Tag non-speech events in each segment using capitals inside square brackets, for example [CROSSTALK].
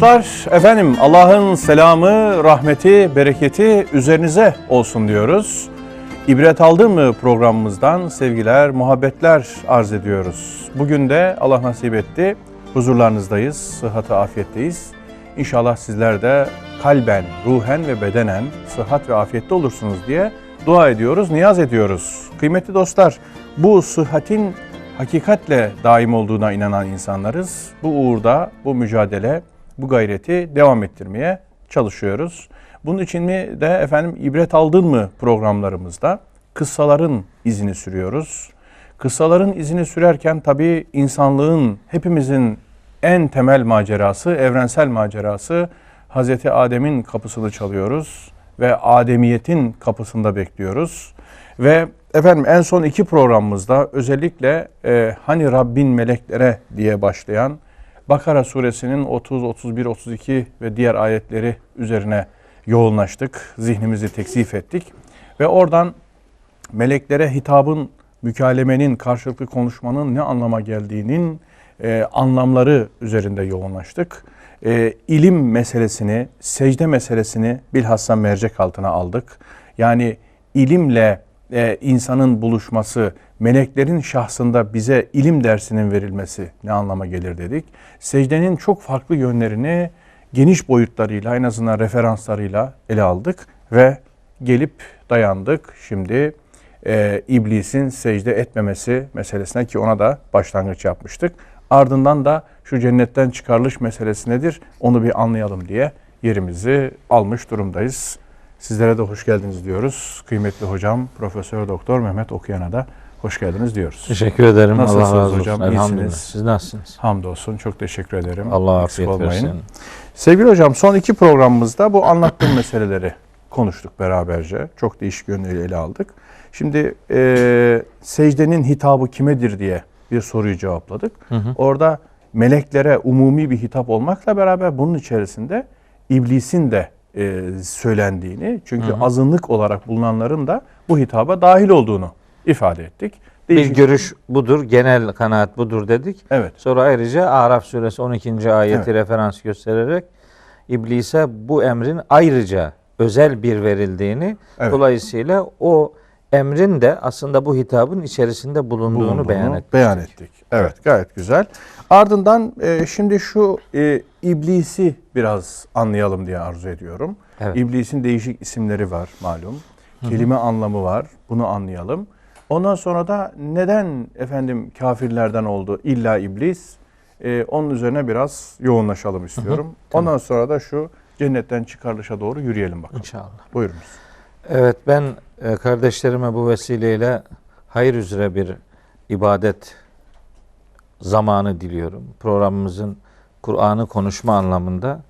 dostlar, efendim Allah'ın selamı, rahmeti, bereketi üzerinize olsun diyoruz. İbret aldın mı programımızdan sevgiler, muhabbetler arz ediyoruz. Bugün de Allah nasip etti, huzurlarınızdayız, sıhhat afiyetteyiz. İnşallah sizler de kalben, ruhen ve bedenen sıhhat ve afiyette olursunuz diye dua ediyoruz, niyaz ediyoruz. Kıymetli dostlar, bu sıhhatin hakikatle daim olduğuna inanan insanlarız. Bu uğurda, bu mücadele, bu gayreti devam ettirmeye çalışıyoruz. Bunun için mi de efendim ibret aldın mı programlarımızda kıssaların izini sürüyoruz. Kıssaların izini sürerken tabii insanlığın, hepimizin en temel macerası, evrensel macerası Hazreti Adem'in kapısını çalıyoruz ve Ademiyetin kapısında bekliyoruz. Ve efendim en son iki programımızda özellikle e, hani Rabbin meleklere diye başlayan Bakara suresinin 30, 31, 32 ve diğer ayetleri üzerine yoğunlaştık. Zihnimizi teksif ettik. Ve oradan meleklere hitabın, mükalemenin, karşılıklı konuşmanın ne anlama geldiğinin e, anlamları üzerinde yoğunlaştık. E, ilim meselesini, secde meselesini bilhassa mercek altına aldık. Yani ilimle e, insanın buluşması, meleklerin şahsında bize ilim dersinin verilmesi ne anlama gelir dedik. Secdenin çok farklı yönlerini geniş boyutlarıyla en azından referanslarıyla ele aldık ve gelip dayandık. Şimdi e, iblisin secde etmemesi meselesine ki ona da başlangıç yapmıştık. Ardından da şu cennetten çıkarılış meselesi nedir onu bir anlayalım diye yerimizi almış durumdayız. Sizlere de hoş geldiniz diyoruz. Kıymetli hocam Profesör Doktor Mehmet Okuyan'a da hoş geldiniz diyoruz. Teşekkür ederim. Nasılsınız Allah razı hocam? olsun. İyisiniz. Siz nasılsınız? Hamdolsun çok teşekkür ederim. Allah Eksik afiyet olmayın. versin. Sevgili hocam son iki programımızda bu anlattığım [CLEARS THROAT] meseleleri konuştuk beraberce. Çok değişik yönleri ele aldık. Şimdi e, secdenin hitabı kimedir diye bir soruyu cevapladık. Hı hı. Orada meleklere umumi bir hitap olmakla beraber bunun içerisinde iblisin de e, söylendiğini çünkü Hı hı. azınlık olarak bulunanların da bu hitaba dahil olduğunu ifade ettik. Bir Değişik- görüş budur, genel kanaat budur dedik. Evet. Sonra ayrıca Araf suresi 12. ayeti Evet. referans göstererek iblise bu emrin ayrıca özel bir verildiğini Evet. dolayısıyla o emrin de aslında bu hitabın içerisinde bulunduğunu, bulunduğunu beyan ettik. beyan ettik. Evet gayet güzel. Ardından e, şimdi şu e, iblisi biraz anlayalım diye arzu ediyorum. Evet. İblisin değişik isimleri var malum. Kelime anlamı var. Bunu anlayalım. Ondan sonra da neden efendim kafirlerden oldu illa iblis? E, onun üzerine biraz yoğunlaşalım istiyorum. Ondan sonra da şu cennetten çıkarılışa doğru yürüyelim bakalım. İnşallah. Buyurunuz. Evet ben kardeşlerime bu vesileyle hayır üzere bir ibadet zamanı diliyorum. Programımızın Kur'an'ı konuşma anlamında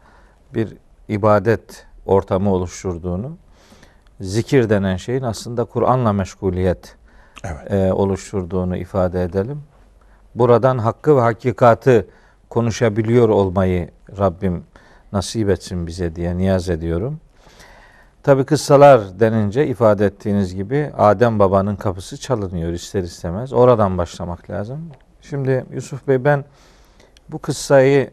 bir ibadet ortamı oluşturduğunu, zikir denen şeyin aslında Kur'an'la meşguliyet Evet. e, oluşturduğunu ifade edelim. Buradan hakkı ve hakikatı konuşabiliyor olmayı Rabbim nasip etsin bize diye niyaz ediyorum. Tabi kıssalar denince ifade ettiğiniz gibi Adem babanın kapısı çalınıyor ister istemez. Oradan başlamak lazım. Şimdi Yusuf Bey ben bu kıssayı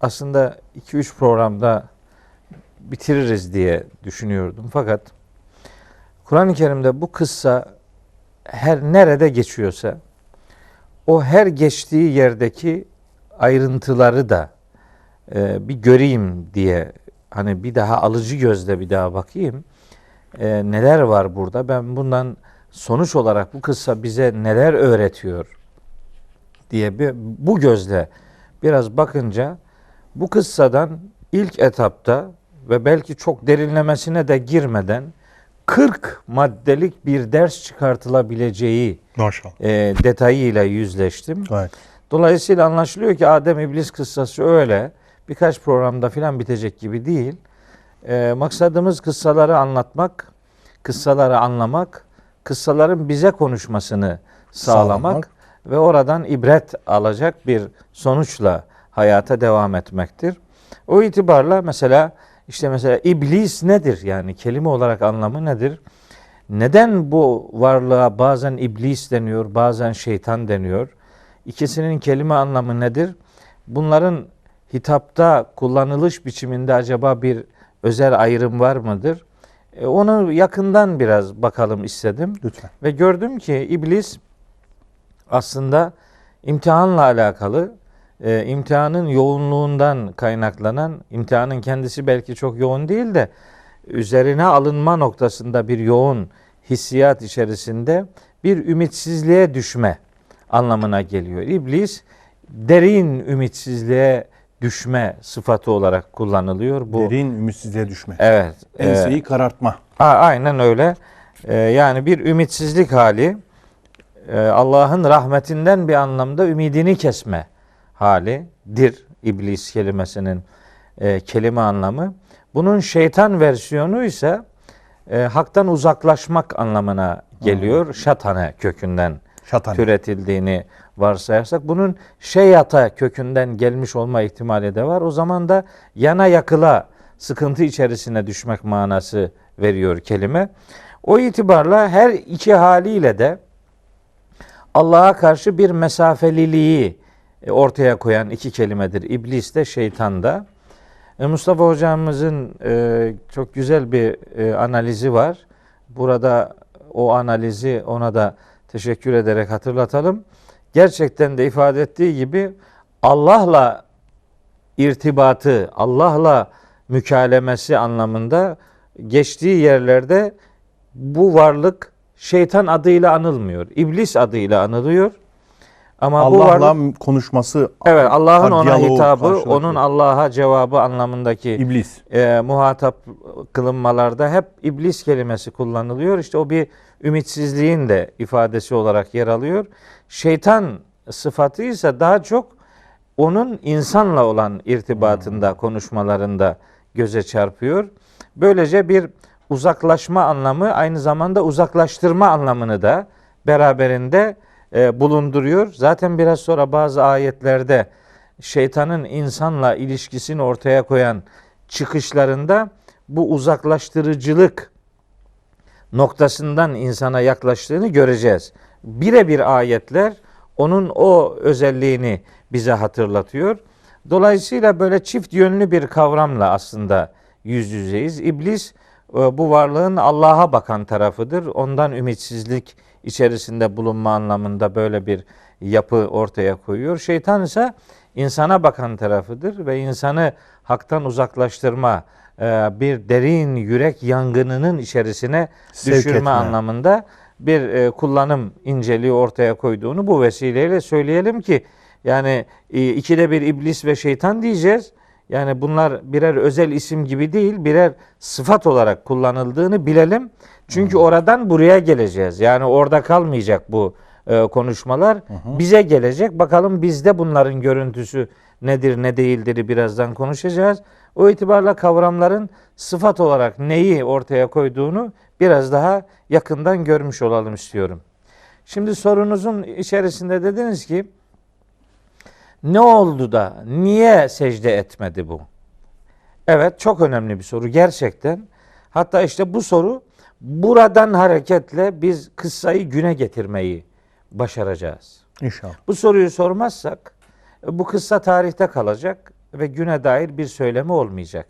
aslında 2-3 programda bitiririz diye düşünüyordum. Fakat Kur'an-ı Kerim'de bu kıssa her nerede geçiyorsa o her geçtiği yerdeki ayrıntıları da e, bir göreyim diye hani bir daha alıcı gözle bir daha bakayım. E, neler var burada? Ben bundan sonuç olarak bu kıssa bize neler öğretiyor diye bir bu gözle biraz bakınca bu kıssadan ilk etapta ve belki çok derinlemesine de girmeden 40 maddelik bir ders çıkartılabileceği Maşallah. e, detayıyla yüzleştim. Gayet. Dolayısıyla anlaşılıyor ki Adem İblis kıssası öyle birkaç programda filan bitecek gibi değil. Ee, maksadımız kıssaları anlatmak, kıssaları anlamak, kıssaların bize konuşmasını sağlamak, Sağlamak. ve oradan ibret alacak bir sonuçla hayata devam etmektir. O itibarla mesela işte mesela iblis nedir? Yani kelime olarak anlamı nedir? Neden bu varlığa bazen iblis deniyor, bazen şeytan deniyor? İkisinin kelime anlamı nedir? Bunların hitapta kullanılış biçiminde acaba bir özel ayrım var mıdır? E, onu yakından biraz bakalım istedim. Lütfen. Ve gördüm ki iblis aslında imtihanla alakalı, e, imtihanın yoğunluğundan kaynaklanan, imtihanın kendisi belki çok yoğun değil de üzerine alınma noktasında bir yoğun hissiyat içerisinde bir ümitsizliğe düşme anlamına geliyor. İblis derin ümitsizliğe düşme sıfatı olarak kullanılıyor. Bu Derin ümitsizliğe düşme. evet. e, Enseyi karartma. A- Aynen öyle. Ee, yani bir ümitsizlik hali, e, Allah'ın rahmetinden bir anlamda ümidini kesme halidir iblis kelimesinin e, kelime anlamı. Bunun şeytan versiyonu ise e, haktan uzaklaşmak anlamına geliyor. Şatane kökünden Şatan. türetildiğini varsayarsak bunun şeyata kökünden gelmiş olma ihtimali de var. O zaman da yana yakıla sıkıntı içerisine düşmek manası veriyor kelime. O itibarla her iki haliyle de Allah'a karşı bir mesafeliliği e, ortaya koyan iki kelimedir. İblis de şeytan da. E, Mustafa hocamızın e, çok güzel bir analizi var. Burada o analizi ona da teşekkür ederek hatırlatalım. Gerçekten de ifade ettiği gibi Allah'la irtibatı, Allah'la mükalemesi anlamında geçtiği yerlerde bu varlık şeytan adıyla anılmıyor. İblis adıyla anılıyor. Ama bu varlık Allah'la konuşması Evet Allah'ın ona hitabı, onun Allah'a cevabı anlamındaki iblis. e, muhatap kılınmalarda hep iblis kelimesi kullanılıyor. İşte o bir ümitsizliğin de ifadesi olarak yer alıyor. Şeytan sıfatı ise daha çok onun insanla olan irtibatında, konuşmalarında göze çarpıyor. Böylece bir uzaklaşma anlamı aynı zamanda uzaklaştırma anlamını da beraberinde e, bulunduruyor. Zaten biraz sonra bazı ayetlerde şeytanın insanla ilişkisini ortaya koyan çıkışlarında bu uzaklaştırıcılık noktasından insana yaklaştığını göreceğiz. Birebir ayetler onun o özelliğini bize hatırlatıyor. Dolayısıyla böyle çift yönlü bir kavramla aslında yüz yüzeyiz. İblis e, bu varlığın Allah'a bakan tarafıdır. Ondan ümitsizlik içerisinde bulunma anlamında böyle bir yapı ortaya koyuyor. Şeytan ise insana bakan tarafıdır ve insanı haktan uzaklaştırma, e, bir derin yürek yangınının içerisine Sevk düşürme etme. anlamında bir e, kullanım inceliği ortaya koyduğunu bu vesileyle söyleyelim ki yani e, ikide bir iblis ve şeytan diyeceğiz. Yani bunlar birer özel isim gibi değil, birer sıfat olarak kullanıldığını bilelim. Çünkü oradan buraya geleceğiz. Yani orada kalmayacak bu e, konuşmalar. Bize gelecek. Bakalım bizde bunların görüntüsü nedir, ne değildir birazdan konuşacağız. O itibarla kavramların sıfat olarak neyi ortaya koyduğunu biraz daha yakından görmüş olalım istiyorum. Şimdi sorunuzun içerisinde dediniz ki ne oldu da niye secde etmedi bu? Evet çok önemli bir soru gerçekten. Hatta işte bu soru buradan hareketle biz kıssayı güne getirmeyi başaracağız. İnşallah. Bu soruyu sormazsak bu kıssa tarihte kalacak ve güne dair bir söylemi olmayacak.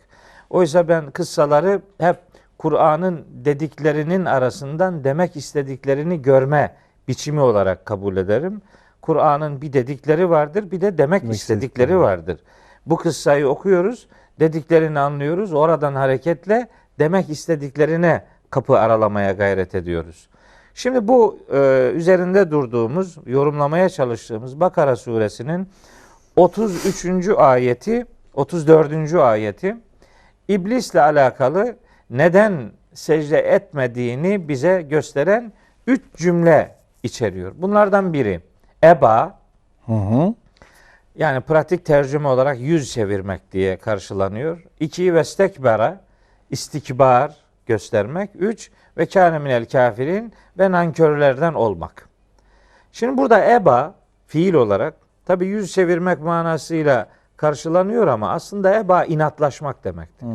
Oysa ben kıssaları hep Kur'an'ın dediklerinin arasından demek istediklerini görme biçimi olarak kabul ederim. Kur'an'ın bir dedikleri vardır, bir de demek istedikleri vardır. Bu kıssayı okuyoruz, dediklerini anlıyoruz. Oradan hareketle demek istediklerine kapı aralamaya gayret ediyoruz. Şimdi bu e, üzerinde durduğumuz, yorumlamaya çalıştığımız Bakara suresinin 33. ayeti, 34. ayeti iblisle alakalı neden secde etmediğini bize gösteren üç cümle içeriyor. Bunlardan biri eba Hı hı. yani pratik tercüme olarak yüz çevirmek diye karşılanıyor. İki vestekbera istikbar göstermek. Üç ve kâne minel kafirin ve nankörlerden olmak. Şimdi burada eba fiil olarak tabi yüz çevirmek manasıyla karşılanıyor ama aslında eba inatlaşmak demektir.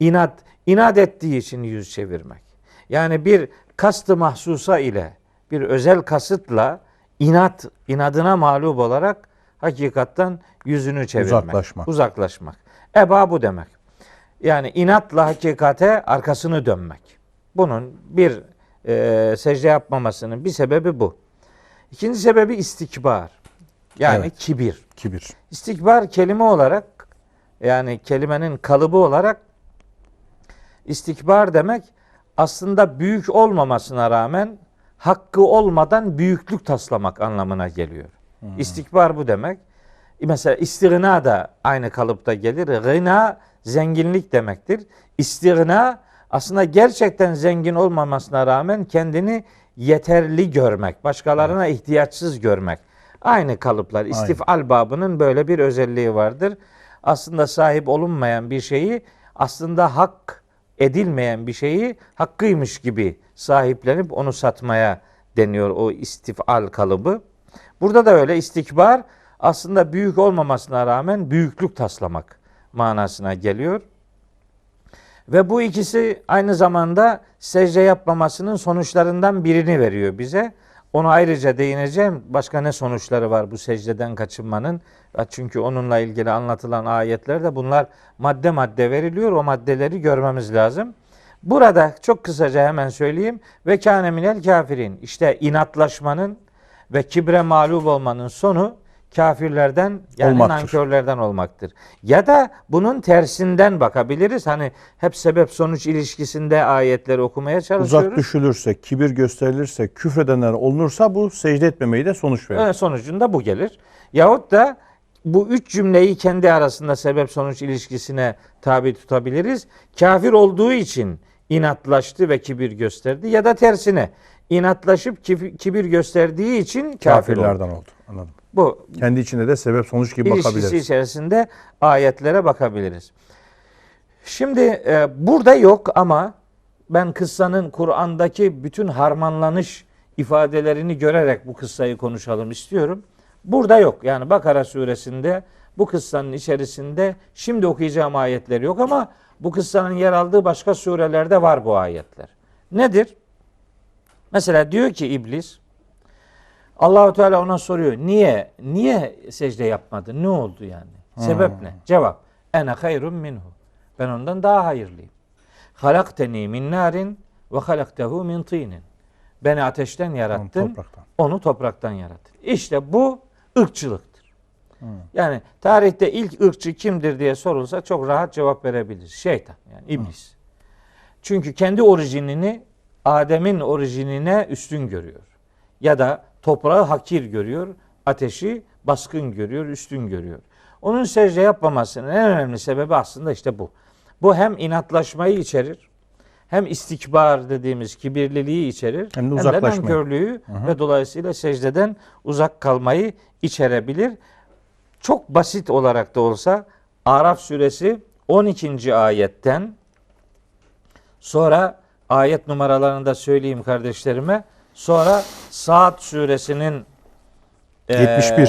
İnat, inat ettiği için yüz çevirmek. Yani bir kastı mahsusa ile bir özel kasıtla inat, inadına mağlup olarak hakikattan yüzünü çevirmek. Uzaklaşmak. Uzaklaşmak. Eba bu demek. Yani inatla hakikate arkasını dönmek. Bunun bir e, secde yapmamasının bir sebebi bu. İkinci sebebi istikbar. Yani Evet. kibir. Kibir. İstikbar kelime olarak yani kelimenin kalıbı olarak istikbar demek aslında büyük olmamasına rağmen hakkı olmadan büyüklük taslamak anlamına geliyor. İstikbar bu demek. Mesela istigna da aynı kalıpta gelir. Gına zenginlik demektir. İstigna aslında gerçekten zengin olmamasına rağmen kendini yeterli görmek, başkalarına ihtiyaçsız görmek. Aynı kalıplar. İstifal babının böyle bir özelliği vardır. Aslında sahip olunmayan bir şeyi aslında hak edilmeyen bir şeyi hakkıymış gibi sahiplenip onu satmaya deniyor o istifal kalıbı. Burada da öyle istikbar aslında büyük olmamasına rağmen büyüklük taslamak manasına geliyor. Ve bu ikisi aynı zamanda secde yapmamasının sonuçlarından birini veriyor bize. Onu ayrıca değineceğim. Başka ne sonuçları var bu secdeden kaçınmanın? Çünkü onunla ilgili anlatılan ayetlerde bunlar madde madde veriliyor. O maddeleri görmemiz lazım. Burada çok kısaca hemen söyleyeyim. Ve kâne minel kafirin. İşte inatlaşmanın ve kibre mağlup olmanın sonu kafirlerden yani Olmaktır. nankörlerden olmaktır. Ya da bunun tersinden bakabiliriz. Hani hep sebep sonuç ilişkisinde ayetleri okumaya çalışıyoruz. Uzak düşülürse, kibir gösterilirse, küfredenler olunursa bu secde etmemeyi de sonuç verir. Evet, sonucunda bu gelir. Yahut da bu üç cümleyi kendi arasında sebep sonuç ilişkisine tabi tutabiliriz. Kafir olduğu için inatlaştı ve kibir gösterdi ya da tersine inatlaşıp kibir gösterdiği için kafir oldu. Kafirlerden oldu. Anladım. Bu Kendi içinde de sebep sonuç gibi ilişkisi bakabiliriz. içerisinde ayetlere bakabiliriz. Şimdi e, burada yok ama ben kıssanın Kur'an'daki bütün harmanlanış ifadelerini görerek bu kıssayı konuşalım istiyorum. Burada yok. Yani Bakara suresinde bu kıssanın içerisinde şimdi okuyacağım ayetler yok ama bu kıssanın yer aldığı başka surelerde var bu ayetler. Nedir? Mesela diyor ki iblis Allahu Teala ona soruyor. Niye? Niye secde yapmadın? Ne oldu yani? Sebep ne? Cevap. Ene hayrun minhu. Ben ondan daha hayırlıyım. Halakteni min narin ve halaktehu min tinin. Beni ateşten yarattın. topraktan. Onu topraktan yarattın. İşte bu ırkçılıktır. Yani tarihte ilk ırkçı kimdir diye sorulsa çok rahat cevap verebiliriz. Şeytan yani iblis. Çünkü kendi orijinini Adem'in orijinine üstün görüyor. Ya da toprağı hakir görüyor, ateşi baskın görüyor, üstün görüyor. Onun secde yapmamasının en önemli sebebi aslında işte bu. Bu hem inatlaşmayı içerir, hem istikbar dediğimiz kibirliliği içerir, Hem de hem de uzaklaşmayı. nankörlüğü ve dolayısıyla secdeden uzak kalmayı içerebilir. Çok basit olarak da olsa Araf suresi 12. ayetten Sonra ayet numaralarını da söyleyeyim kardeşlerime. Sonra Saat suresinin eee, 71.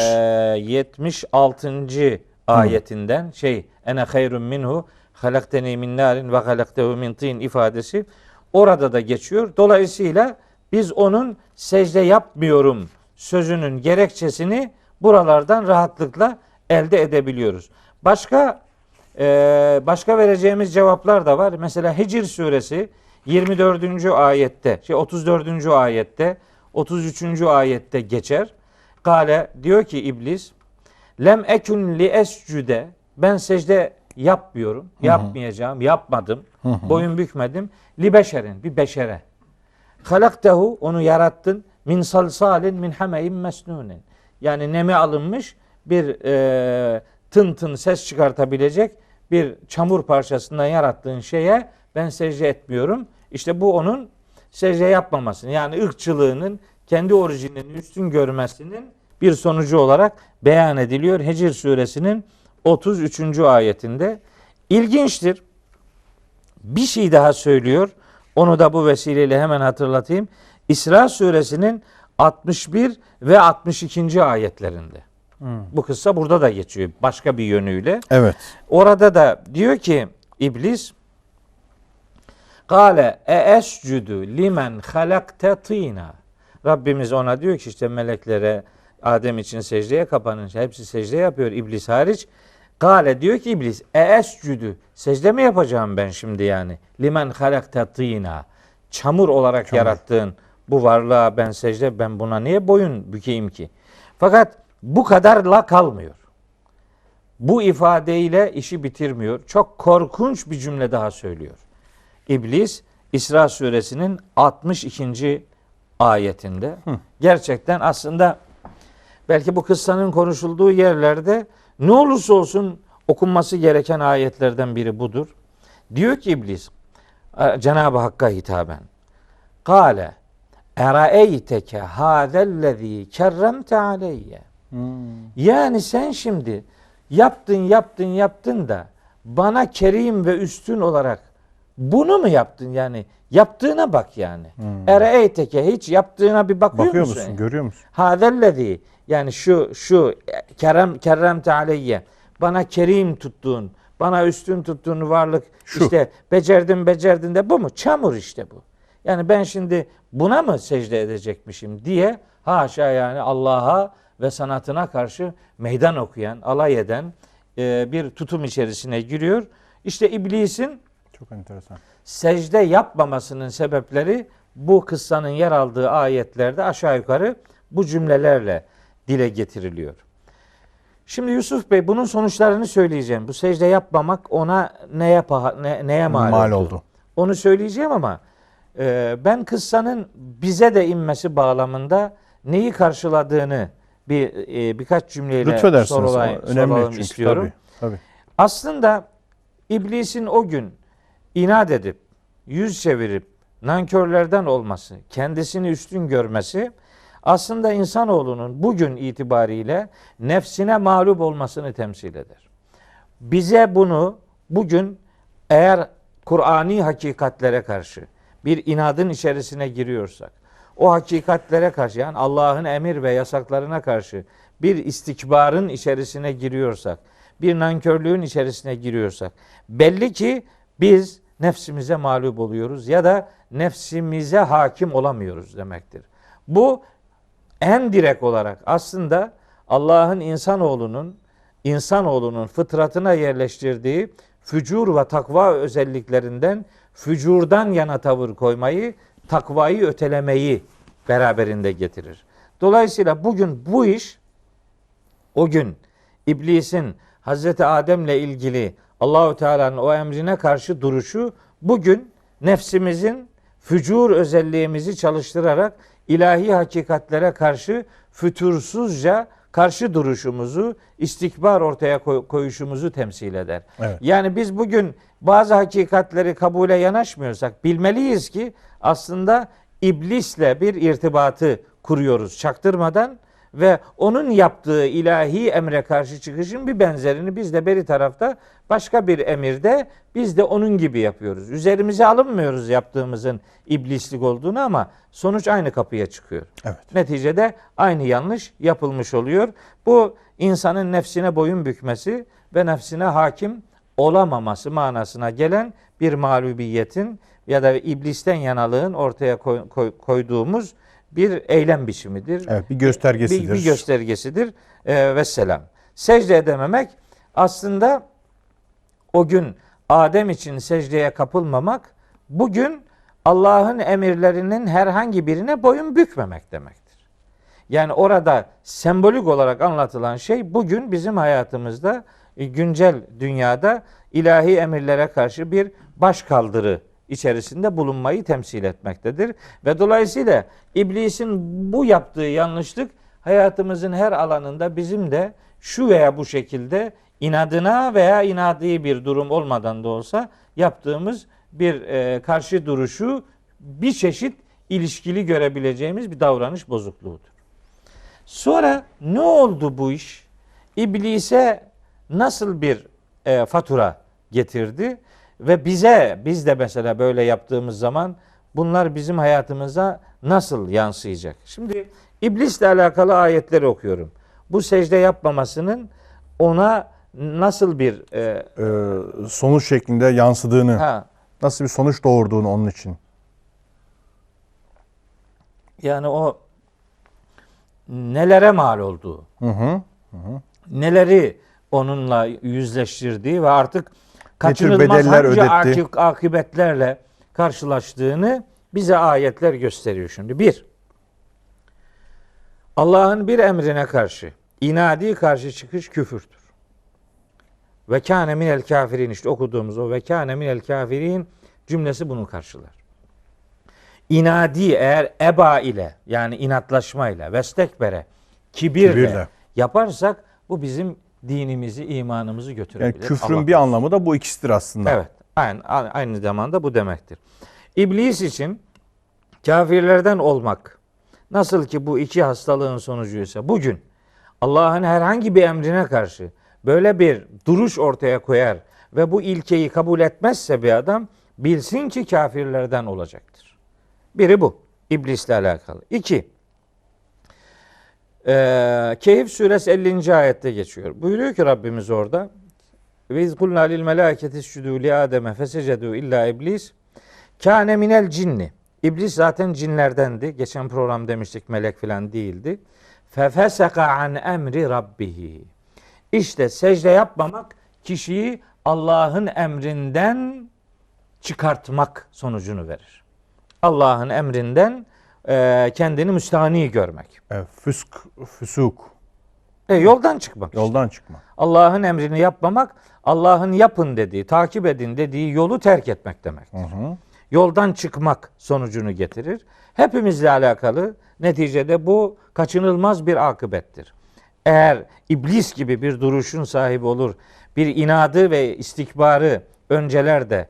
76. ayetinden şey ene hayrun minhu halakteni min narin ve halaktehu min tin ifadesi orada da geçiyor. Dolayısıyla biz onun secde yapmıyorum sözünün gerekçesini buralardan rahatlıkla elde edebiliyoruz. Başka ee, başka vereceğimiz cevaplar da var. Mesela Hicr suresi 24. ayette, şey 34. ayette, 33. ayette geçer. Kale diyor ki iblis, lem ekun li escüde, ben secde yapmıyorum, yapmayacağım, yapmadım, boyun bükmedim. Li beşerin, bir beşere. Halaktehu, onu yarattın, min salsalin min hameyin mesnunin. Yani neme alınmış bir e, tın tın ses çıkartabilecek bir çamur parçasından yarattığın şeye ben secde etmiyorum. İşte bu onun secde yapmamasının yani ırkçılığının kendi orijinini üstün görmesinin bir sonucu olarak beyan ediliyor Hicr suresinin 33. ayetinde. İlginçtir. Bir şey daha söylüyor. Onu da bu vesileyle hemen hatırlatayım. İsra suresinin 61 ve 62. ayetlerinde. Bu kıssa burada da geçiyor başka bir yönüyle. Evet. Orada da diyor ki iblis Kale e escudu limen halakte tina. Rabbimiz ona diyor ki işte meleklere Adem için secdeye kapanınca hepsi secde yapıyor iblis hariç. Gale diyor ki iblis e escüdü secde mi yapacağım ben şimdi yani? Limen halakta tina çamur olarak yarattığın bu varlığa ben secde ben buna niye boyun bükeyim ki? Fakat bu kadarla kalmıyor. Bu ifadeyle işi bitirmiyor. Çok korkunç bir cümle daha söylüyor. İblis İsra suresinin 62. ayetinde gerçekten aslında belki bu kıssanın konuşulduğu yerlerde ne olursa olsun okunması gereken ayetlerden biri budur. Diyor ki iblis Cenab-ı Hakk'a hitaben Kale Eraeyteke hâzellezî kerremte aleyye Yani sen şimdi yaptın yaptın yaptın da bana kerim ve üstün olarak bunu mu yaptın yani? Yaptığına bak yani. Eraeyteke hiç yaptığına bir bakıyor, Bakıyor musun? musun? Görüyor musun? Hadellezi yani şu şu kerem kerremte aleyye bana kerim tuttuğun, bana üstün tuttuğun varlık Şu. işte becerdin becerdin de bu mu? Çamur işte bu. Yani ben şimdi buna mı secde edecekmişim diye haşa yani Allah'a ve sanatına karşı meydan okuyan, alay eden e, bir tutum içerisine giriyor. İşte iblisin Çok enteresan. secde yapmamasının sebepleri bu kıssanın yer aldığı ayetlerde aşağı yukarı bu cümlelerle dile getiriliyor. Şimdi Yusuf Bey bunun sonuçlarını söyleyeceğim. Bu secde yapmamak ona neye paha, ne, neye mal, Mal oldu? oldu. Onu söyleyeceğim ama e, ben kıssanın bize de inmesi bağlamında neyi karşıladığını bir e, birkaç cümleyle sorulayım, Önemli soralım çünkü istiyorum. tabii. Tabii. Aslında iblisin o gün inat edip yüz çevirip nankörlerden olması, kendisini üstün görmesi aslında insanoğlunun bugün itibariyle nefsine mağlup olmasını temsil eder. Bize bunu bugün eğer Kur'ani hakikatlere karşı bir inadın içerisine giriyorsak, o hakikatlere karşı yani Allah'ın emir ve yasaklarına karşı bir istikbarın içerisine giriyorsak, bir nankörlüğün içerisine giriyorsak, belli ki biz nefsimize mağlup oluyoruz ya da nefsimize hakim olamıyoruz demektir. Bu en direkt olarak aslında Allah'ın insanoğlunun insanoğlunun fıtratına yerleştirdiği fücur ve takva özelliklerinden fücurdan yana tavır koymayı, takvayı ötelemeyi beraberinde getirir. Dolayısıyla bugün bu iş o gün iblisin Hazreti Adem'le ilgili Allahü Teala'nın o emrine karşı duruşu bugün nefsimizin fücur özelliğimizi çalıştırarak ilahi hakikatlere karşı fütursuzca karşı duruşumuzu, istikbar ortaya koy- koyuşumuzu temsil eder. Evet. Yani biz bugün bazı hakikatleri kabule yanaşmıyorsak bilmeliyiz ki aslında iblisle bir irtibatı kuruyoruz çaktırmadan ve onun yaptığı ilahi emre karşı çıkışın bir benzerini biz de beri tarafta başka bir emirde biz de onun gibi yapıyoruz. Üzerimize alınmıyoruz yaptığımızın iblislik olduğunu ama sonuç aynı kapıya çıkıyor. Evet. Neticede aynı yanlış yapılmış oluyor. Bu insanın nefsine boyun bükmesi ve nefsine hakim olamaması manasına gelen bir mağlubiyetin ya da iblisten yanalığın ortaya koy- koy- koyduğumuz bir eylem biçimidir. Evet, bir göstergesidir. Bir, bir göstergesidir. Ee, vesselam. Secde edememek aslında o gün Adem için secdeye kapılmamak bugün Allah'ın emirlerinin herhangi birine boyun bükmemek demektir. Yani orada sembolik olarak anlatılan şey bugün bizim hayatımızda e, güncel dünyada ilahi emirlere karşı bir başkaldırı içerisinde bulunmayı temsil etmektedir. Ve dolayısıyla iblisin bu yaptığı yanlışlık hayatımızın her alanında bizim de şu veya bu şekilde inadına veya inadi bir durum olmadan da olsa yaptığımız bir e, karşı duruşu bir çeşit ilişkili görebileceğimiz bir davranış bozukluğudur. Sonra ne oldu bu iş? İblise nasıl bir e, fatura getirdi ve bize biz de mesela böyle yaptığımız zaman bunlar bizim hayatımıza nasıl yansıyacak? Şimdi iblisle alakalı ayetleri okuyorum. Bu secde yapmamasının ona nasıl bir e, Ee, sonuç şeklinde yansıdığını, ha, nasıl bir sonuç doğurduğunu onun için. yani o nelere mal olduğu, Hı hı. neleri onunla yüzleştirdiği ve artık kaçınılmaz bedeller hangi ödetti? akip- akıbetlerle karşılaştığını bize ayetler gösteriyor şimdi. Bir, Allah'ın bir emrine karşı inadi karşı çıkış küfürdür. Ve kâne minel kafirin işte okuduğumuz o ve kâne minel kafirin cümlesi bunu karşılar. İnadi eğer eba ile yani inatlaşma ile vestekbere kibirle, Kibirle. yaparsak bu bizim dinimizi, imanımızı Yani götürebilir. küfrün Allah bir anlamı da bu ikisidir aslında. Evet. Aynı, aynı zamanda bu demektir. İblis için kafirlerden olmak nasıl ki bu iki hastalığın sonucuysa bugün Allah'ın herhangi bir emrine karşı böyle bir duruş ortaya koyar ve bu ilkeyi kabul etmezse bir adam bilsin ki kafirlerden olacaktır. Biri bu. İblisle alakalı. İki. Ee, Keyif suresi 50. ayette geçiyor. Buyuruyor ki Rabbimiz orada ve iz kulna lil melâketi iscudu li Adem'e fesecedu illa iblis kâne minel cinni. İblis zaten cinlerdendi. Geçen program demiştik melek filan değildi. Fefeseka an emri rabbihi. İşte secde yapmamak kişiyi Allah'ın emrinden çıkartmak sonucunu verir. Allah'ın emrinden e, kendini müstahni görmek. Evet, füsk, füsuk, E, yoldan çıkmak. işte. yoldan çıkma. Allah'ın emrini yapmamak, Allah'ın yapın dediği, takip edin dediği yolu terk etmek demektir. Hı hı. Yoldan çıkmak sonucunu getirir. Hepimizle alakalı neticede bu kaçınılmaz bir akıbettir. Eğer iblis gibi bir duruşun sahibi olur, bir inadı ve istikbarı öncelerde e,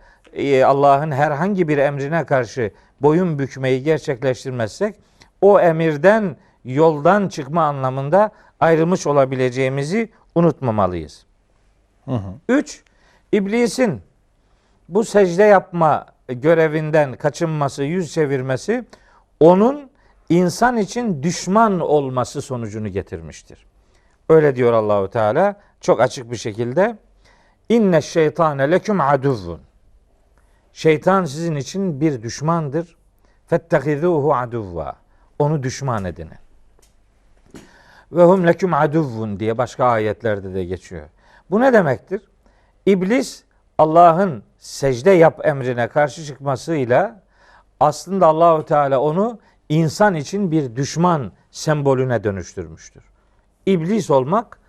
Allah'ın herhangi bir emrine karşı boyun bükmeyi gerçekleştirmezsek o emirden yoldan çıkma anlamında ayrılmış olabileceğimizi unutmamalıyız. Hı hı. Üç, iblisin bu secde yapma görevinden kaçınması, yüz çevirmesi onun insan için düşman olması sonucunu getirmiştir. Öyle diyor Allahu Teala çok açık bir şekilde. İnne şeytane leküm aduvvun. Şeytan sizin için bir düşmandır. Fettehizuhu aduvva. Onu düşman edinin. Ve hum leküm aduvvun diye başka ayetlerde de geçiyor. Bu ne demektir? İblis Allah'ın secde yap emrine karşı çıkmasıyla aslında Allahu Teala onu insan için bir düşman sembolüne dönüştürmüştür. İblis olmak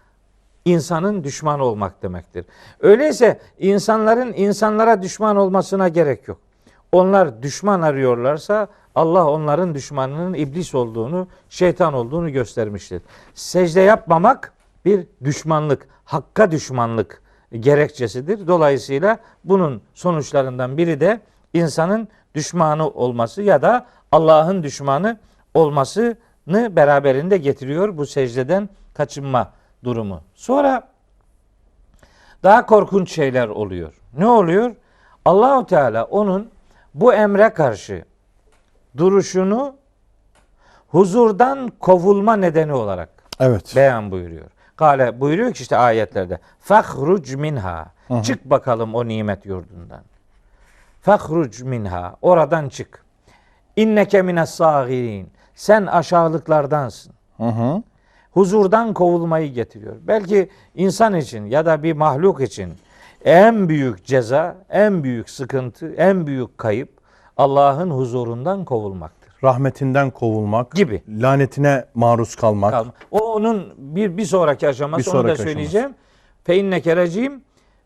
insanın düşmanı olmak demektir. Öyleyse insanların insanlara düşman olmasına gerek yok. Onlar düşman arıyorlarsa Allah onların düşmanının iblis olduğunu, şeytan olduğunu göstermiştir. Secde yapmamak bir düşmanlık, hakka düşmanlık gerekçesidir. Dolayısıyla bunun sonuçlarından biri de insanın düşmanı olması ya da Allah'ın düşmanı olmasını beraberinde getiriyor bu secdeden kaçınma durumu. Sonra daha korkunç şeyler oluyor. Ne oluyor? Allahu Teala onun bu emre karşı duruşunu huzurdan kovulma nedeni olarak Evet. beyan buyuruyor. Kale buyuruyor ki işte ayetlerde fahruc minha çık bakalım o nimet yurdundan. Fahruc minha oradan çık. İnneke mines sagirin. Sen aşağılıklardansın. Hı hı. Huzurdan kovulmayı getiriyor. Belki insan için ya da bir mahluk için en büyük ceza, en büyük sıkıntı, en büyük kayıp Allah'ın huzurundan kovulmaktır. Rahmetinden kovulmak, Gibi. lanetine maruz kalmak. Kalma. O onun bir bir sonraki aşaması Bir onu da sonraki söyleyeceğim. Fe inneke recim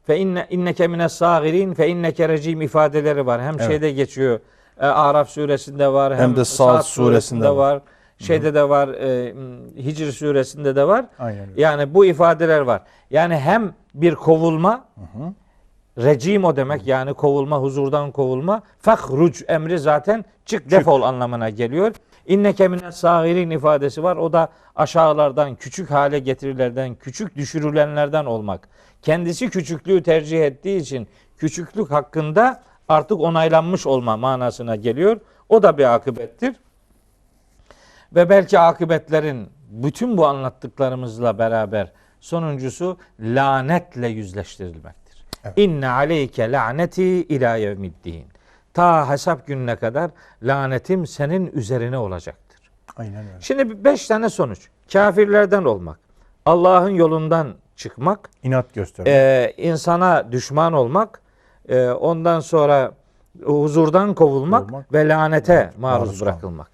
fe inne inneke mines sagirin fe inneke recim ifadeleri var. Hem Evet. şeyde geçiyor. e, Araf suresinde var hem, Hem de Sad suresinde var. Şeyde de var. E, Hicr suresinde de var. Aynen. Yani bu ifadeler var. Yani hem bir kovulma Recim o demek yani kovulma, huzurdan kovulma. Fahruc emri zaten çık defol anlamına geliyor. İnneke mine sagirin ifadesi var. O da aşağılardan, küçük hale getirilerden, küçük düşürülenlerden olmak. Kendisi küçüklüğü tercih ettiği için küçüklük hakkında artık onaylanmış olma manasına geliyor. O da bir akıbettir. Ve belki akıbetlerin bütün bu anlattıklarımızla beraber sonuncusu lanetle yüzleştirilmektir. İnne aleyke laneti ila yevmiddin. Ta hesap gününe kadar lanetim senin üzerine olacaktır. Aynen öyle. Şimdi beş tane sonuç. Kafirlerden olmak, Allah'ın yolundan çıkmak, İnat göstermek. e, insana düşman olmak, e, ondan sonra huzurdan kovulmak Kovulmak. ve lanete maruz Maruz bırakılmak.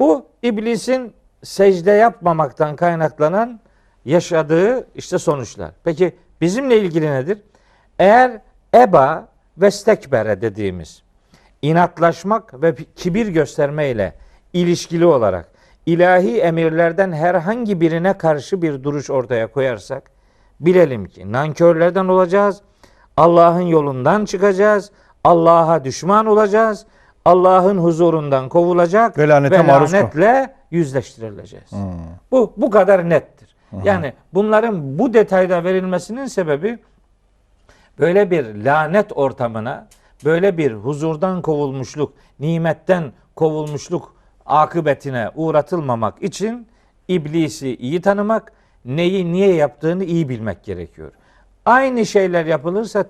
Bu iblisin secde yapmamaktan kaynaklanan yaşadığı işte sonuçlar. Peki bizimle ilgili nedir? Eğer eba ve stekbere dediğimiz inatlaşmak ve kibir göstermeyle ilişkili olarak ilahi emirlerden herhangi birine karşı bir duruş ortaya koyarsak bilelim ki nankörlerden olacağız. Allah'ın yolundan çıkacağız. Allah'a düşman olacağız. Allah'ın huzurundan kovulacak Ve lanete kal- lanetle yüzleştirileceğiz. Hmm. Bu bu kadar nettir. Yani bunların bu detayda verilmesinin sebebi böyle bir lanet ortamına, böyle bir huzurdan kovulmuşluk, nimetten kovulmuşluk akıbetine uğratılmamak için iblisi iyi tanımak, neyi niye yaptığını iyi bilmek gerekiyor. Aynı şeyler yapılırsa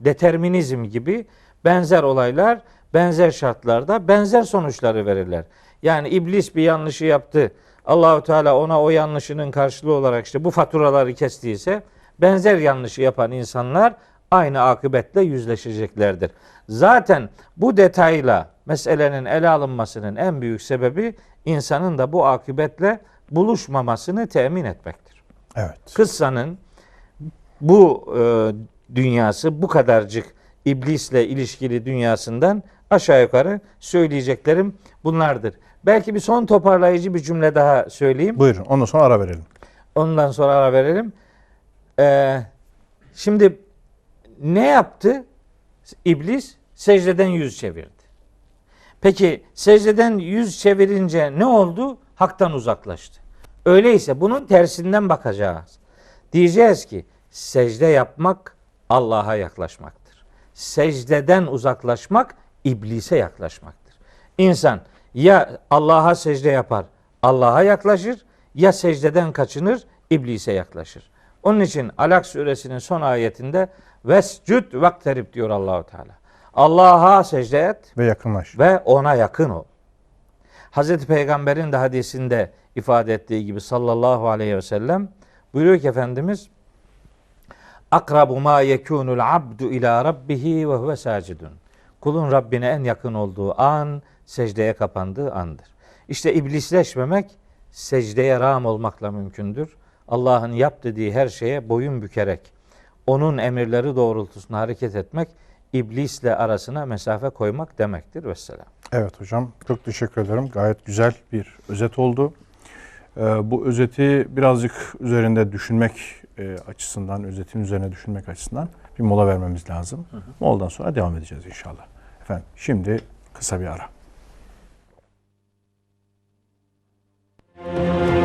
determinizm gibi benzer olaylar benzer şartlarda benzer sonuçları verirler. Yani iblis bir yanlışı yaptı. Allahu Teala ona o yanlışının karşılığı olarak işte bu faturaları kestiyse benzer yanlışı yapan insanlar aynı akıbetle yüzleşeceklerdir. Zaten bu detayla meselenin ele alınmasının en büyük sebebi insanın da bu akıbetle buluşmamasını temin etmektir. Evet. Kıssanın bu e, dünyası bu kadarcık iblisle ilişkili dünyasından aşağı yukarı söyleyeceklerim bunlardır. Belki bir son toparlayıcı bir cümle daha söyleyeyim. Buyurun. Ondan sonra ara verelim. Ondan sonra ara verelim. Ee, şimdi ne yaptı? İblis secdeden yüz çevirdi. Peki secdeden yüz çevirince ne oldu? Haktan uzaklaştı. Öyleyse bunun tersinden bakacağız. Diyeceğiz ki secde yapmak Allah'a yaklaşmaktır. Secdeden uzaklaşmak iblise yaklaşmaktır. İnsan ya Allah'a secde yapar, Allah'a yaklaşır ya secdeden kaçınır, iblise yaklaşır. Onun için Alak suresinin son ayetinde vescud vakterib diyor Allahu Teala. Allah'a secde et Ve yakınlaş. ve ona yakın ol. Hazreti Peygamber'in de hadisinde ifade ettiği gibi sallallahu aleyhi ve sellem buyuruyor ki Efendimiz akrabu ma yekunul abdu ila rabbihi ve huve sacidun. Kulun Rabbine en yakın olduğu an secdeye kapandığı andır. İşte iblisleşmemek secdeye ram olmakla mümkündür. Allah'ın yap dediği her şeye boyun bükerek onun emirleri doğrultusunda hareket etmek iblisle arasına mesafe koymak demektir. Vesselam. Evet hocam. Çok teşekkür ederim. Gayet güzel bir özet oldu. Ee, bu özeti birazcık üzerinde düşünmek e, açısından, özetin üzerine düşünmek açısından bir mola vermemiz lazım. Hı hı. Moladan sonra devam edeceğiz inşallah. Efendim şimdi kısa bir ara. Müzik